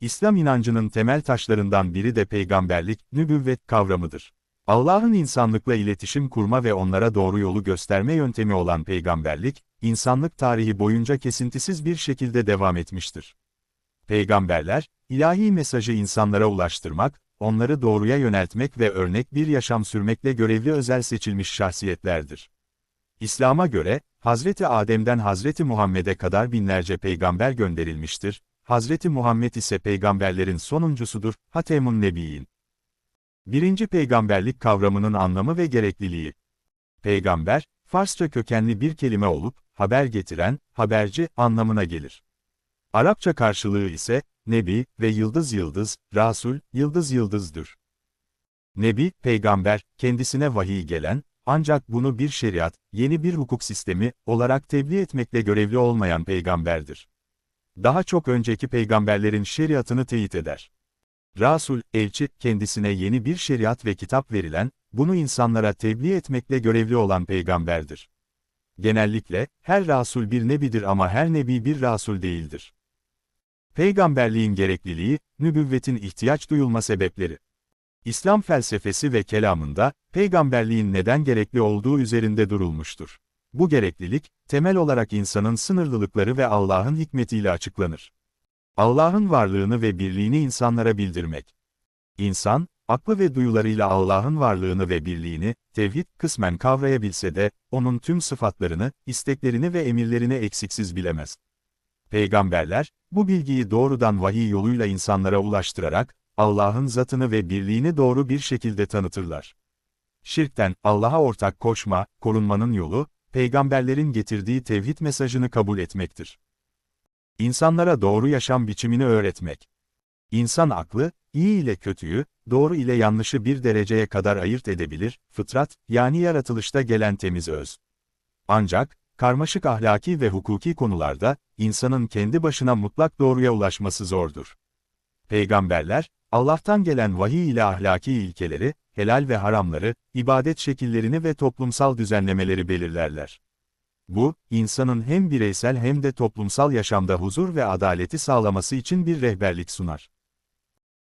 İslam inancının temel taşlarından biri de peygamberlik, nübüvvet kavramıdır. Allah'ın insanlıkla iletişim kurma ve onlara doğru yolu gösterme yöntemi olan peygamberlik, insanlık tarihi boyunca kesintisiz bir şekilde devam etmiştir. Peygamberler, ilahi mesajı insanlara ulaştırmak, onları doğruya yöneltmek ve örnek bir yaşam sürmekle görevli özel seçilmiş şahsiyetlerdir. İslam'a göre, Hazreti Adem'den Hazreti Muhammed'e kadar binlerce peygamber gönderilmiştir, Hazreti Muhammed ise peygamberlerin sonuncusudur, Hatemun Nebiyin. Birinci peygamberlik kavramının anlamı ve gerekliliği. Peygamber, Farsça kökenli bir kelime olup, haber getiren, haberci anlamına gelir. Arapça karşılığı ise, Nebi ve yıldız yıldız, Rasul, yıldız yıldızdır. Nebi, peygamber, kendisine vahiy gelen, ancak bunu bir şeriat, yeni bir hukuk sistemi olarak tebliğ etmekle görevli olmayan peygamberdir. Daha çok önceki peygamberlerin şeriatını teyit eder. Rasul, elçi, kendisine yeni bir şeriat ve kitap verilen, bunu insanlara tebliğ etmekle görevli olan peygamberdir. Genellikle, her Rasul bir nebidir ama her nebi bir Rasul değildir. Peygamberliğin gerekliliği, nübüvvetin ihtiyaç duyulma sebepleri. İslam felsefesi ve kelamında, peygamberliğin neden gerekli olduğu üzerinde durulmuştur. Bu gereklilik, temel olarak insanın sınırlılıkları ve Allah'ın hikmetiyle açıklanır. Allah'ın varlığını ve birliğini insanlara bildirmek. İnsan, aklı ve duyularıyla Allah'ın varlığını ve birliğini, tevhid kısmen kavrayabilse de, onun tüm sıfatlarını, isteklerini ve emirlerini eksiksiz bilemez. Peygamberler, bu bilgiyi doğrudan vahiy yoluyla insanlara ulaştırarak, Allah'ın zatını ve birliğini doğru bir şekilde tanıtırlar. Şirkten, Allah'a ortak koşma, korunmanın yolu, peygamberlerin getirdiği tevhid mesajını kabul etmektir. İnsanlara doğru yaşam biçimini öğretmek. İnsan aklı, iyi ile kötüyü, doğru ile yanlışı bir dereceye kadar ayırt edebilir, fıtrat, yani yaratılışta gelen temiz öz. Ancak, karmaşık ahlaki ve hukuki konularda, insanın kendi başına mutlak doğruya ulaşması zordur. Peygamberler, Allah'tan gelen vahiy ile ahlaki ilkeleri, helal ve haramları, ibadet şekillerini ve toplumsal düzenlemeleri belirlerler. Bu, insanın hem bireysel hem de toplumsal yaşamda huzur ve adaleti sağlaması için bir rehberlik sunar.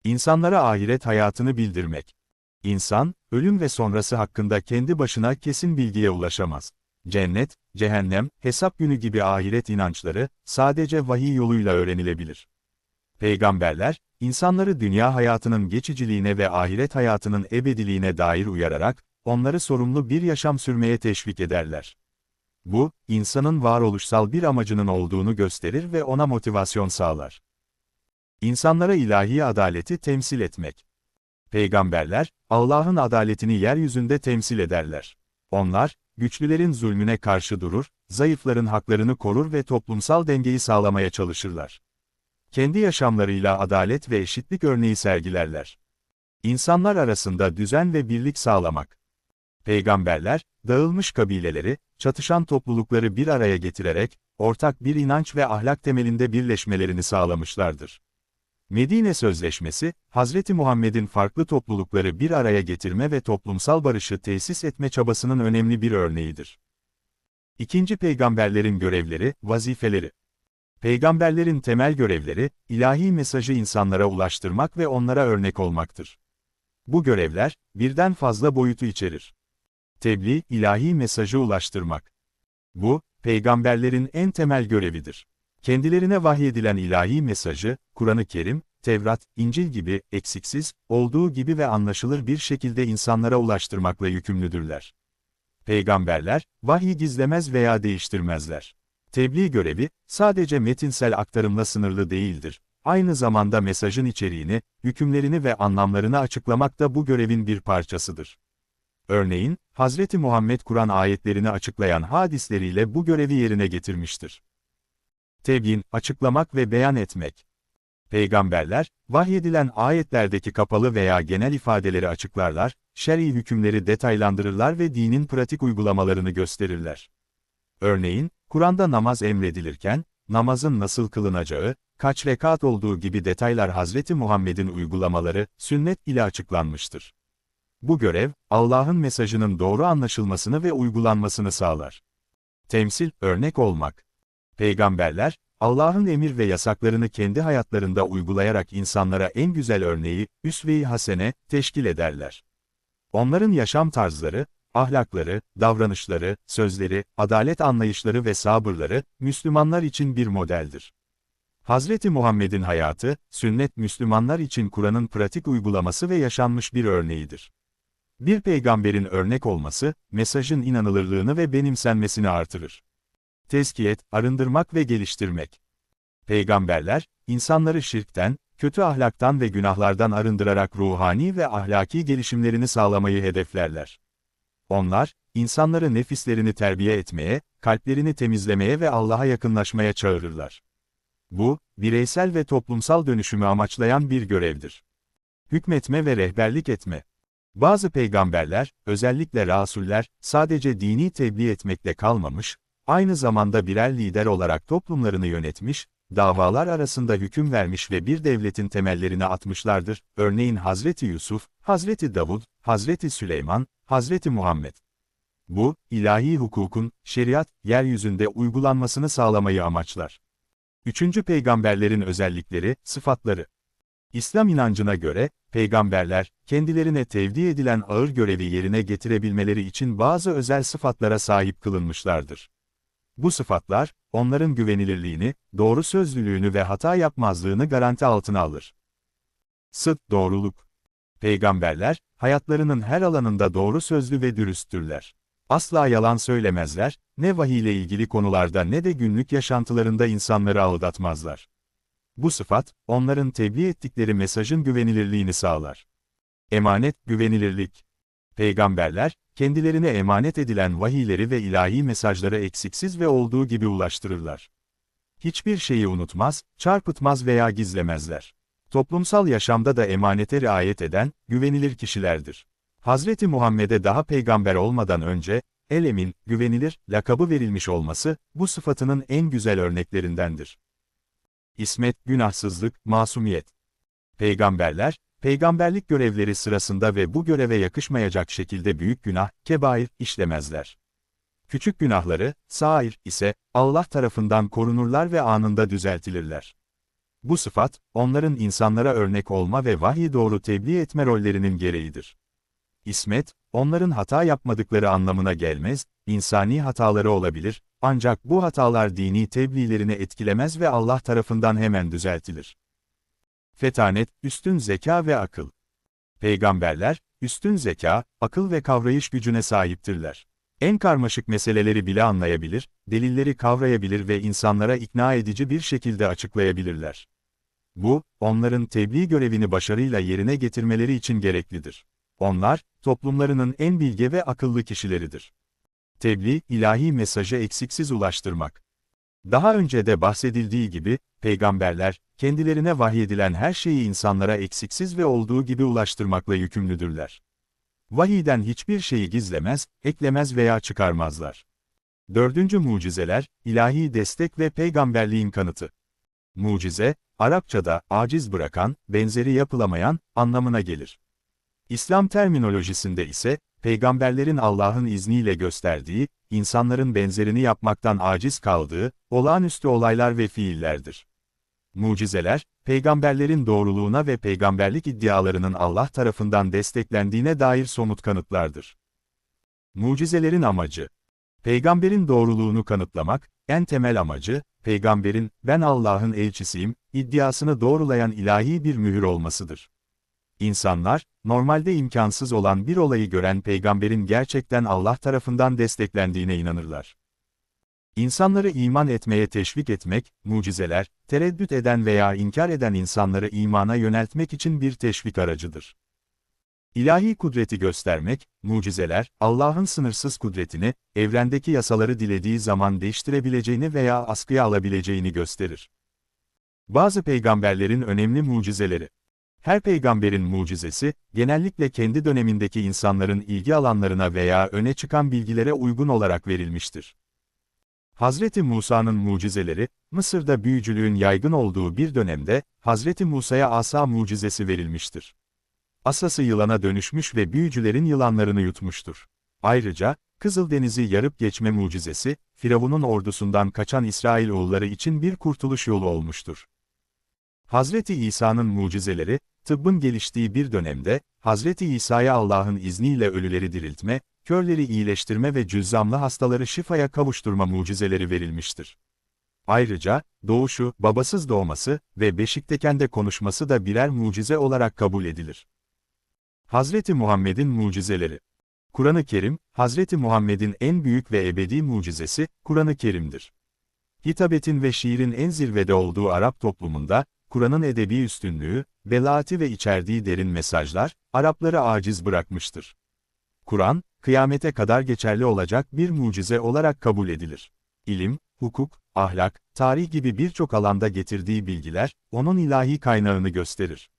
İnsanlara ahiret hayatını bildirmek. İnsan, ölüm ve sonrası hakkında kendi başına kesin bilgiye ulaşamaz. Cennet, cehennem, hesap günü gibi ahiret inançları, sadece vahiy yoluyla öğrenilebilir. Peygamberler, insanları dünya hayatının geçiciliğine ve ahiret hayatının ebediliğine dair uyararak, onları sorumlu bir yaşam sürmeye teşvik ederler. Bu, insanın varoluşsal bir amacının olduğunu gösterir ve ona motivasyon sağlar. İnsanlara ilahi adaleti temsil etmek. Peygamberler, Allah'ın adaletini yeryüzünde temsil ederler. Onlar, güçlülerin zulmüne karşı durur, zayıfların haklarını korur ve toplumsal dengeyi sağlamaya çalışırlar. Kendi yaşamlarıyla adalet ve eşitlik örneği sergilerler. İnsanlar arasında düzen ve birlik sağlamak. Peygamberler, dağılmış kabileleri, çatışan toplulukları bir araya getirerek, ortak bir inanç ve ahlak temelinde birleşmelerini sağlamışlardır. Medine Sözleşmesi, Hazreti Muhammed'in farklı toplulukları bir araya getirme ve toplumsal barışı tesis etme çabasının önemli bir örneğidir. İkinci peygamberlerin görevleri, vazifeleri. Peygamberlerin temel görevleri, ilahi mesajı insanlara ulaştırmak ve onlara örnek olmaktır. Bu görevler, birden fazla boyutu içerir. Tebliğ, ilahi mesajı ulaştırmak. Bu, peygamberlerin en temel görevidir. Kendilerine vahyedilen ilahi mesajı, Kur'an-ı Kerim, Tevrat, İncil gibi, eksiksiz, olduğu gibi ve anlaşılır bir şekilde insanlara ulaştırmakla yükümlüdürler. Peygamberler, vahyi gizlemez veya değiştirmezler. Tebliğ görevi, sadece metinsel aktarımla sınırlı değildir. Aynı zamanda mesajın içeriğini, hükümlerini ve anlamlarını açıklamak da bu görevin bir parçasıdır. Örneğin, Hazreti Muhammed Kur'an ayetlerini açıklayan hadisleriyle bu görevi yerine getirmiştir. Tebyin, açıklamak ve beyan etmek. Peygamberler, vahyedilen ayetlerdeki kapalı veya genel ifadeleri açıklarlar, şer'i hükümleri detaylandırırlar ve dinin pratik uygulamalarını gösterirler. Örneğin, Kur'an'da namaz emredilirken, namazın nasıl kılınacağı, kaç rekat olduğu gibi detaylar Hazreti Muhammed'in uygulamaları, sünnet ile açıklanmıştır. Bu görev, Allah'ın mesajının doğru anlaşılmasını ve uygulanmasını sağlar. Temsil, örnek olmak. Peygamberler, Allah'ın emir ve yasaklarını kendi hayatlarında uygulayarak insanlara en güzel örneği, üsve-i hasene, teşkil ederler. Onların yaşam tarzları, ahlakları, davranışları, sözleri, adalet anlayışları ve sabırları, Müslümanlar için bir modeldir. Hazreti Muhammed'in hayatı, sünnet Müslümanlar için Kur'an'ın pratik uygulaması ve yaşanmış bir örneğidir. Bir peygamberin örnek olması, mesajın inanılırlığını ve benimsenmesini artırır. Tezkiyet, arındırmak ve geliştirmek. Peygamberler, insanları şirkten, kötü ahlaktan ve günahlardan arındırarak ruhani ve ahlaki gelişimlerini sağlamayı hedeflerler. Onlar, insanları nefislerini terbiye etmeye, kalplerini temizlemeye ve Allah'a yakınlaşmaya çağırırlar. Bu, bireysel ve toplumsal dönüşümü amaçlayan bir görevdir. Hükmetme ve rehberlik etme. Bazı peygamberler, özellikle rasuller, sadece dini tebliğ etmekle kalmamış, aynı zamanda birer lider olarak toplumlarını yönetmiş, davalar arasında hüküm vermiş ve bir devletin temellerini atmışlardır, örneğin Hazreti Yusuf, Hazreti Davud, Hazreti Süleyman, Hazreti Muhammed. Bu, ilahi hukukun, şeriat, yeryüzünde uygulanmasını sağlamayı amaçlar. Üçüncü peygamberlerin özellikleri, sıfatları. İslam inancına göre, peygamberler, kendilerine tevdi edilen ağır görevi yerine getirebilmeleri için bazı özel sıfatlara sahip kılınmışlardır. Bu sıfatlar, onların güvenilirliğini, doğru sözlülüğünü ve hata yapmazlığını garanti altına alır. Sıt, doğruluk. Peygamberler, hayatlarının her alanında doğru sözlü ve dürüsttürler. Asla yalan söylemezler, ne vahiy ile ilgili konularda ne de günlük yaşantılarında insanları aldatmazlar. Bu sıfat, onların tebliğ ettikleri mesajın güvenilirliğini sağlar. Emanet, güvenilirlik. Peygamberler, kendilerine emanet edilen vahiyleri ve ilahi mesajları eksiksiz ve olduğu gibi ulaştırırlar. Hiçbir şeyi unutmaz, çarpıtmaz veya gizlemezler. Toplumsal yaşamda da emanete riayet eden, güvenilir kişilerdir. Hazreti Muhammed'e daha peygamber olmadan önce, el emin, güvenilir, lakabı verilmiş olması, bu sıfatının en güzel örneklerindendir. İsmet, günahsızlık, masumiyet. Peygamberler, peygamberlik görevleri sırasında ve bu göreve yakışmayacak şekilde büyük günah, kebair, işlemezler. Küçük günahları, sair ise, Allah tarafından korunurlar ve anında düzeltilirler. Bu sıfat, onların insanlara örnek olma ve vahyi doğru tebliğ etme rollerinin gereğidir. İsmet, onların hata yapmadıkları anlamına gelmez, insani hataları olabilir, ancak bu hatalar dini tebliğlerini etkilemez ve Allah tarafından hemen düzeltilir. Fetanet, üstün zeka ve akıl. Peygamberler, üstün zeka, akıl ve kavrayış gücüne sahiptirler. En karmaşık meseleleri bile anlayabilir, delilleri kavrayabilir ve insanlara ikna edici bir şekilde açıklayabilirler. Bu, onların tebliğ görevini başarıyla yerine getirmeleri için gereklidir. Onlar, toplumlarının en bilge ve akıllı kişileridir. Tebliğ, ilahi mesajı eksiksiz ulaştırmak. Daha önce de bahsedildiği gibi, peygamberler, kendilerine vahyedilen her şeyi insanlara eksiksiz ve olduğu gibi ulaştırmakla yükümlüdürler. Vahiyden hiçbir şeyi gizlemez, eklemez veya çıkarmazlar. Dördüncü mucizeler, ilahi destek ve peygamberliğin kanıtı. Mucize, Arapçada, aciz bırakan, benzeri yapılamayan, anlamına gelir. İslam terminolojisinde ise, peygamberlerin Allah'ın izniyle gösterdiği, insanların benzerini yapmaktan aciz kaldığı, olağanüstü olaylar ve fiillerdir. Mucizeler, peygamberlerin doğruluğuna ve peygamberlik iddialarının Allah tarafından desteklendiğine dair somut kanıtlardır. Mucizelerin amacı Peygamberin doğruluğunu kanıtlamak, en temel amacı, peygamberin, ben Allah'ın elçisiyim, iddiasını doğrulayan ilahi bir mühür olmasıdır. İnsanlar, normalde imkansız olan bir olayı gören peygamberin gerçekten Allah tarafından desteklendiğine inanırlar. İnsanları iman etmeye teşvik etmek, mucizeler, tereddüt eden veya inkar eden insanları imana yöneltmek için bir teşvik aracıdır. İlahi kudreti göstermek, mucizeler, Allah'ın sınırsız kudretini, evrendeki yasaları dilediği zaman değiştirebileceğini veya askıya alabileceğini gösterir. Bazı peygamberlerin önemli mucizeleri her peygamberin mucizesi, genellikle kendi dönemindeki insanların ilgi alanlarına veya öne çıkan bilgilere uygun olarak verilmiştir. Hazreti Musa'nın mucizeleri, Mısır'da büyücülüğün yaygın olduğu bir dönemde, Hazreti Musa'ya asa mucizesi verilmiştir. Asası yılana dönüşmüş ve büyücülerin yılanlarını yutmuştur. Ayrıca, Kızıldeniz'i yarıp geçme mucizesi, Firavun'un ordusundan kaçan İsrailoğulları için bir kurtuluş yolu olmuştur. Hazreti İsa'nın mucizeleri, tıbbın geliştiği bir dönemde, Hazreti İsa'ya Allah'ın izniyle ölüleri diriltme, körleri iyileştirme ve cüzzamlı hastaları şifaya kavuşturma mucizeleri verilmiştir. Ayrıca, doğuşu, babasız doğması ve beşiktekende konuşması da birer mucize olarak kabul edilir. Hazreti Muhammed'in mucizeleri Kur'an-ı Kerim, Hazreti Muhammed'in en büyük ve ebedi mucizesi, Kur'an-ı Kerim'dir. Hitabetin ve şiirin en zirvede olduğu Arap toplumunda, Kur'an'ın edebi üstünlüğü, belaati ve içerdiği derin mesajlar, Arapları aciz bırakmıştır. Kur'an, kıyamete kadar geçerli olacak bir mucize olarak kabul edilir. İlim, hukuk, ahlak, tarih gibi birçok alanda getirdiği bilgiler, onun ilahi kaynağını gösterir.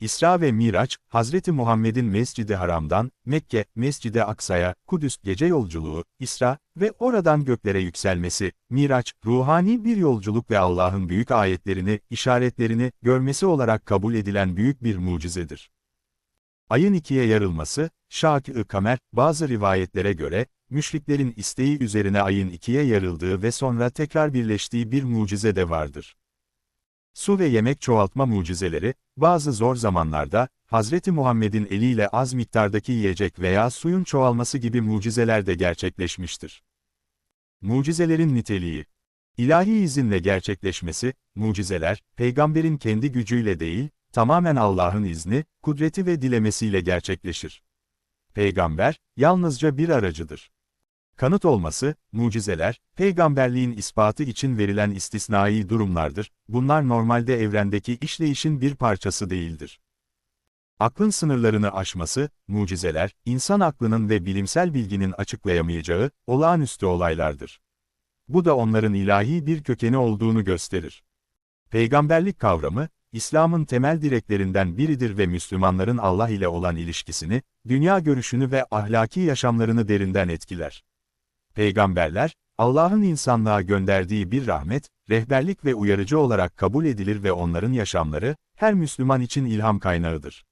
İsra ve Miraç, Hazreti Muhammed'in Mescid-i Haram'dan, Mekke, Mescid-i Aksa'ya, Kudüs gece yolculuğu, İsra ve oradan göklere yükselmesi, Miraç, ruhani bir yolculuk ve Allah'ın büyük ayetlerini, işaretlerini görmesi olarak kabul edilen büyük bir mucizedir. Ayın ikiye yarılması, Şak-ı Kamer, bazı rivayetlere göre, müşriklerin isteği üzerine ayın ikiye yarıldığı ve sonra tekrar birleştiği bir mucize de vardır. Su ve yemek çoğaltma mucizeleri, bazı zor zamanlarda, Hazreti Muhammed'in eliyle az miktardaki yiyecek veya suyun çoğalması gibi mucizeler de gerçekleşmiştir. Mucizelerin niteliği İlahi izinle gerçekleşmesi, mucizeler, peygamberin kendi gücüyle değil, tamamen Allah'ın izni, kudreti ve dilemesiyle gerçekleşir. Peygamber, yalnızca bir aracıdır. Kanıt olması, mucizeler, peygamberliğin ispatı için verilen istisnai durumlardır, bunlar normalde evrendeki işleyişin bir parçası değildir. Aklın sınırlarını aşması, mucizeler, insan aklının ve bilimsel bilginin açıklayamayacağı, olağanüstü olaylardır. Bu da onların ilahi bir kökeni olduğunu gösterir. Peygamberlik kavramı, İslam'ın temel direklerinden biridir ve Müslümanların Allah ile olan ilişkisini, dünya görüşünü ve ahlaki yaşamlarını derinden etkiler. Peygamberler, Allah'ın insanlığa gönderdiği bir rahmet, rehberlik ve uyarıcı olarak kabul edilir ve onların yaşamları, her Müslüman için ilham kaynağıdır.